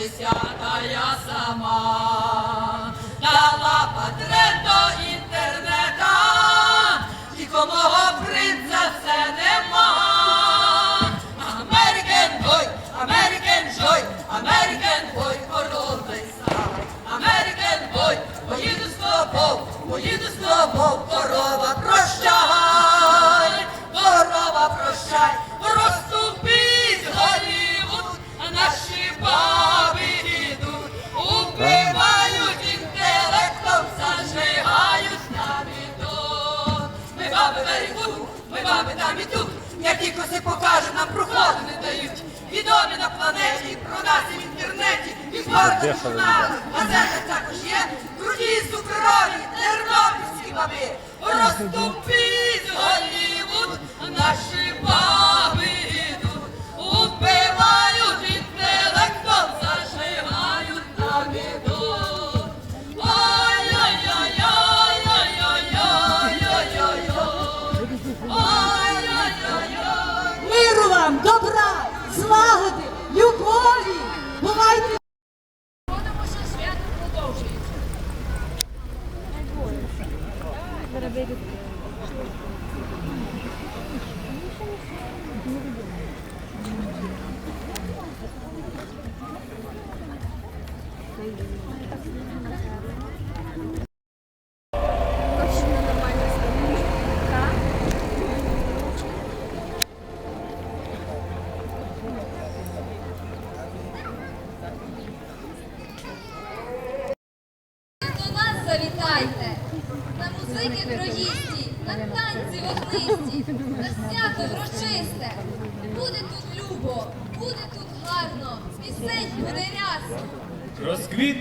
десятая сама, дала патрет до інтернета, і комого принца все нема. Америкен бой, Америкен Джой, Америкен бой, коронайся, Америкен бой, поїду з тобою, поїду з тобою, корова прощай, корова прощай. Відомі на планеті, про нас і в інтернеті, і в портах журналах, газетах також є. Круті сукрові, тернопільські баби. Розступіть,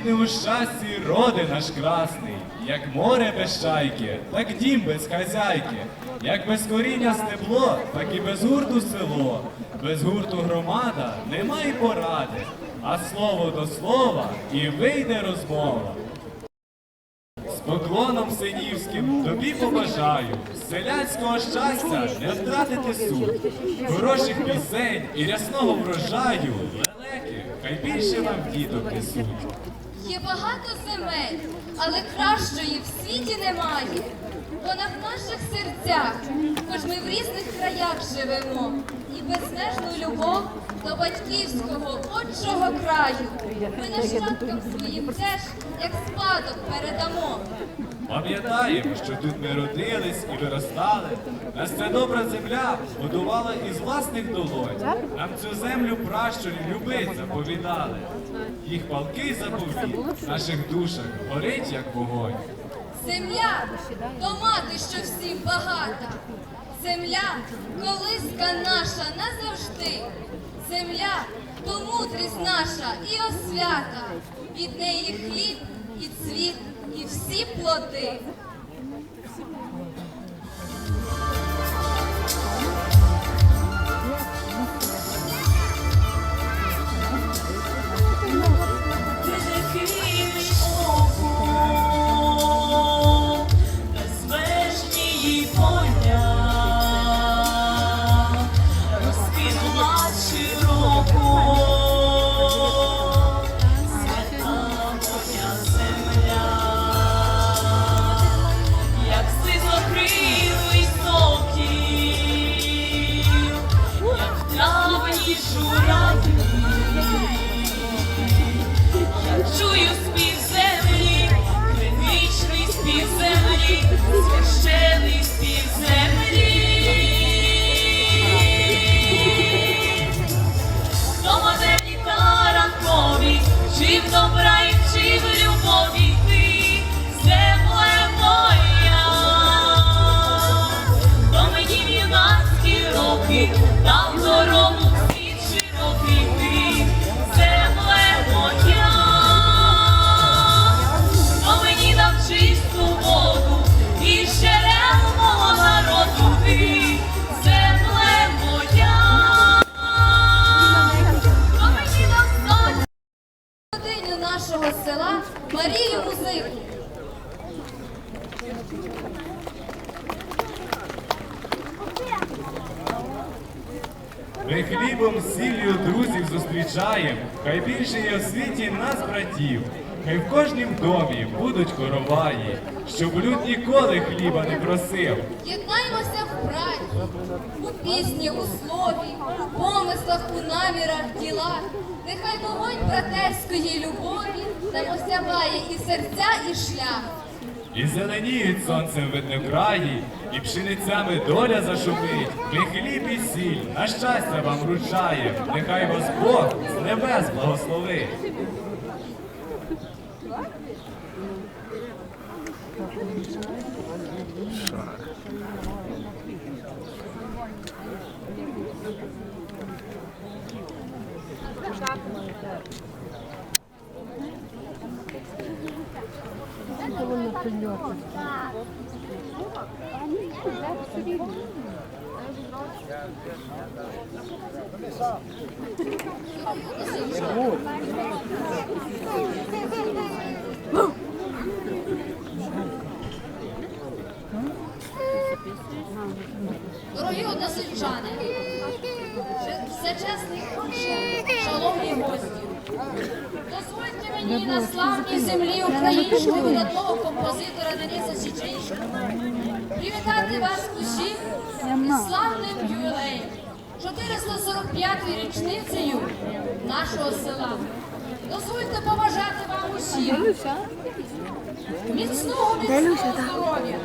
Розквітне у щасті роди наш красний, як море без чайки, так дім без хазяйки, як без коріння стебло, так і без гурту село, без гурту громада нема й поради, а слово до слова і вийде розмова. З поклоном синівським тобі побажаю, селянського щастя не втратити суть, хороших пісень і рясного врожаю, хай більше вам діток несуть. Є багато земель, але кращої в світі немає. Вона в наших серцях, хоч ми в різних краях живемо, і безмежну любов до батьківського отчого краю. Ми нащадкам своїм теж, як спадок, передамо. Пам'ятаємо, що тут ми родились і виростали. Нас ця добра земля будувала із власних долонь. Нам цю землю пращурі любить заповідали. Їх палкий заповіт в наших душах горить, як вогонь. Земля то мати, що всім багата. Земля колиска наша назавжди. Земля то мудрість наша і освята. Від неї хліб і цвіт, і всі плоди. himno Марію музику. Ми хлібом з сіллю друзів зустрічаємо, хай більше є в світі нас, братів, хай в кожнім домі будуть короваї, щоб люд ніколи хліба не просив. Єднаймося в праці, у пісні, у слові, у помислах, у намірах, в ділах. Нехай вогонь братерської любові нам осяває і серця, і шлях. І зеленіють сонцем видне краї, і пшеницями доля зашумить. Ми хліб і сіль, на щастя вам вручає, нехай вас Бог з небес благословить. Дорогі односельчани, всечесний отче, шановні гості, дозвольте мені на славній землі українського видатного композитора Дениса Січинського привітати вас усіх із славним ювілеєм, 445-ї річницею нашого села. Дозвольте побажати вам усім міцного міцного здоров'я,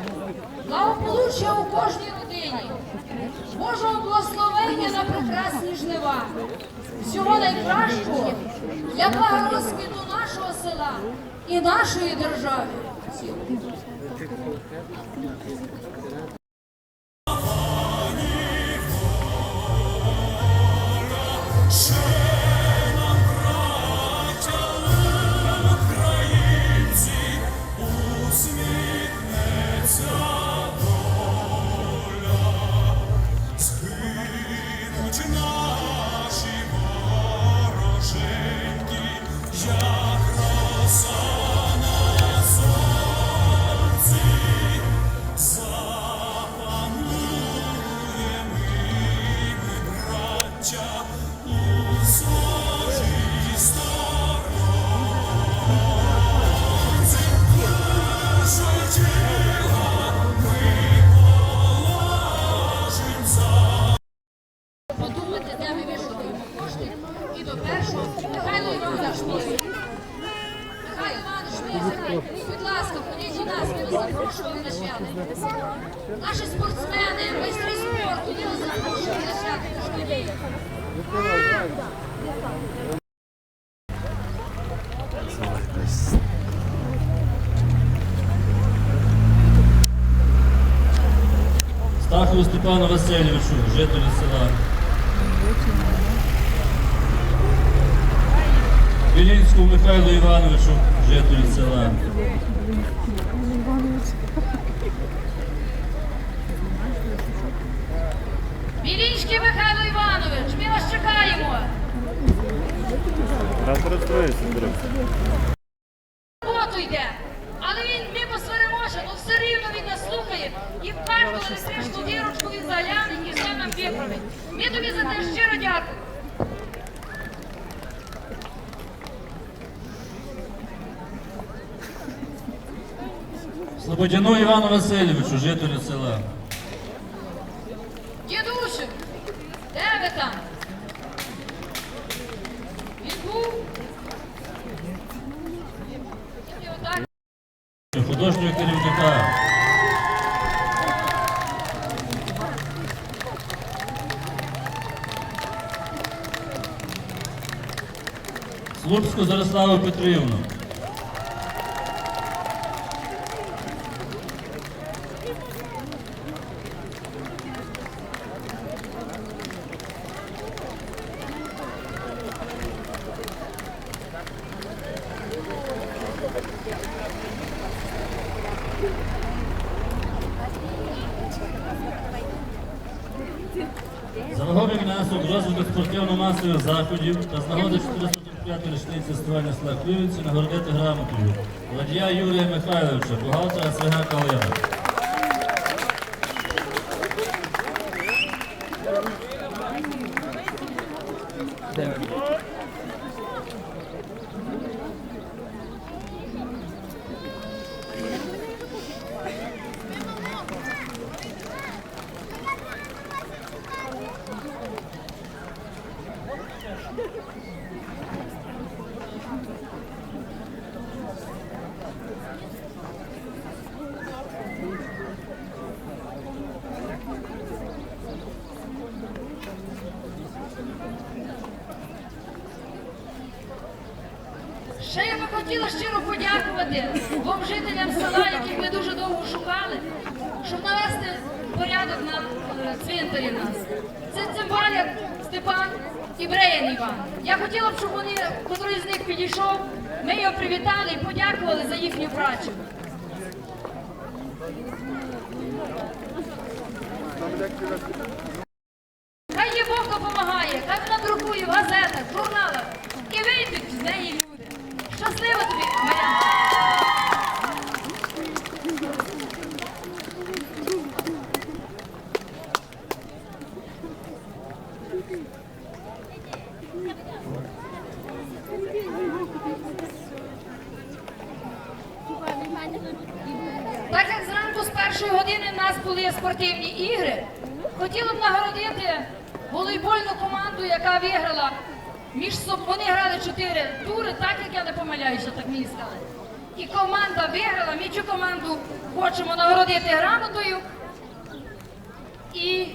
благополуччя у кожній родині, Божого благословення на прекрасні жнива, всього найкращого для розквіту нашого села і нашої держави. Стахову Степану Васильовичу, жителю села. Білінському Михайлу Івановичу, жителю села. Білінський Михайло Іванович, ми вас чекаємо. Роботу йде. Але він, ми посваримося, але все рівно він нас слухає. І в кожну електричну вірочку він загляне і все нам виправить. Ми тобі за те щиро дякую. Слободяну Івану Васильовичу, жителю села. Дідусю, де ви там? Він був? Художнього керівника. Слупську Зарославу Петрівну. За вагомий внесок розвиток спортивно-масових заходів та з нагоди 445 річниці створення села Клювінці нагородити грамотою Владія Юрія Михайловича, бухгалтера СВГ Калина. Ще я би хотіла щиро подякувати двом жителям села, яких ми дуже довго шукали, щоб навести порядок на е, цвинтарі нас. Це Цимбаляк Степан і Бреян Іван. Я хотіла б, щоб вони, котрий з них підійшов, ми його привітали і подякували за їхню працю. Хай спортивні ігри, хотіла б нагородити волейбольну команду, яка виграла. Між собою вони грали чотири тури, так як я не помиляюся, так мені сказали. І команда виграла. Ми цю команду хочемо нагородити грамотою і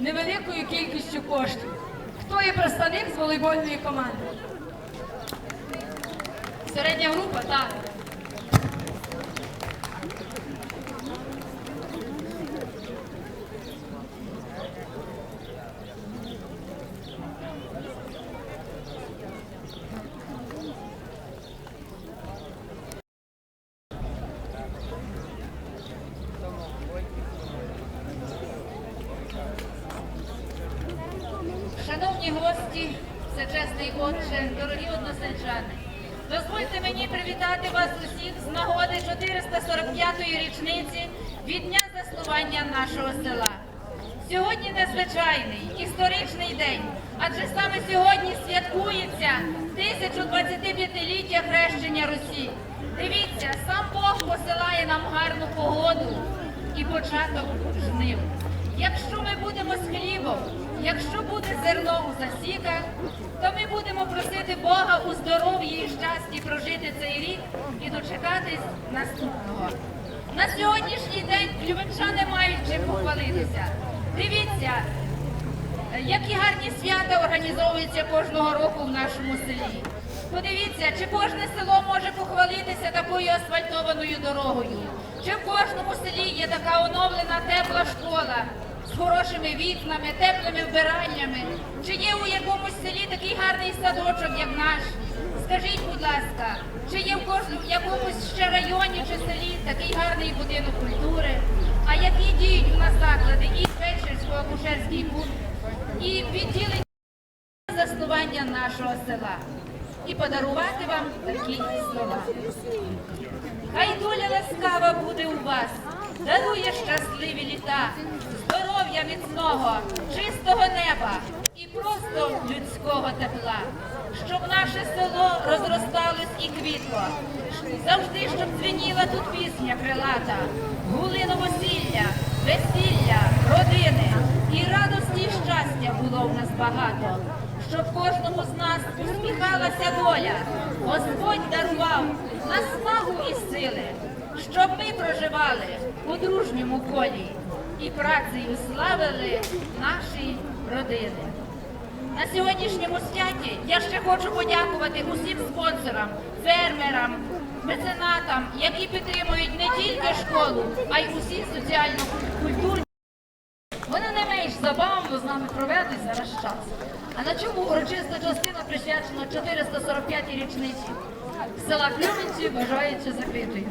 невеликою кількістю коштів. Хто є представник з волейбольної команди? Середня група, так. Шановні гості, всечесний отче, дорогі односельчани, дозвольте мені привітати вас усіх з нагоди 445-ї річниці від дня заснування нашого села. Сьогодні незвичайний історичний день, адже саме сьогодні святкується 1025-ліття хрещення Русі. Дивіться, сам Бог посилає нам гарну погоду і початок жнив. Якщо зерно у засіках, то ми будемо просити Бога у здоров'ї і щасті прожити цей рік і дочекатись наступного. На сьогоднішній день любимчани мають чим похвалитися. Дивіться, які гарні свята організовуються кожного року в нашому селі. Подивіться, чи кожне село може похвалитися такою асфальтованою дорогою, чи в кожному селі є така оновлена тепла школа з хорошими вікнами, теплими вбиральнями, чи є у якомусь селі такий гарний садочок, як наш. Скажіть, будь ласка, чи є в кожному якомусь ще районі чи селі такий гарний будинок культури? А які діють у нас заклади і фельдшерсько-акушерський пункт, і відділення заснування нашого села і подарувати вам такі слова. Хай доля ласкава буде у вас, дарує щасливі літа, здоров'я міцного, чистого неба і просто людського тепла, щоб наше село розросталось і квітло, завжди, щоб дзвеніла тут пісня крилата, гули новосілля, весілля, родини. І радості і щастя було в нас багато. Щоб кожному з нас усміхалася доля, Господь дарував наснагу і сили, щоб ми проживали у дружньому колі і працею славили наші родини. На сьогоднішньому святі я ще хочу подякувати усім спонсорам, фермерам, меценатам, які підтримують не тільки школу, а й усі соціально-культурні. Вони не менш забавно з нами провели зараз час. А на чому урочиста частина присвячена 445-й річниці села Клюмінці вважається закритою.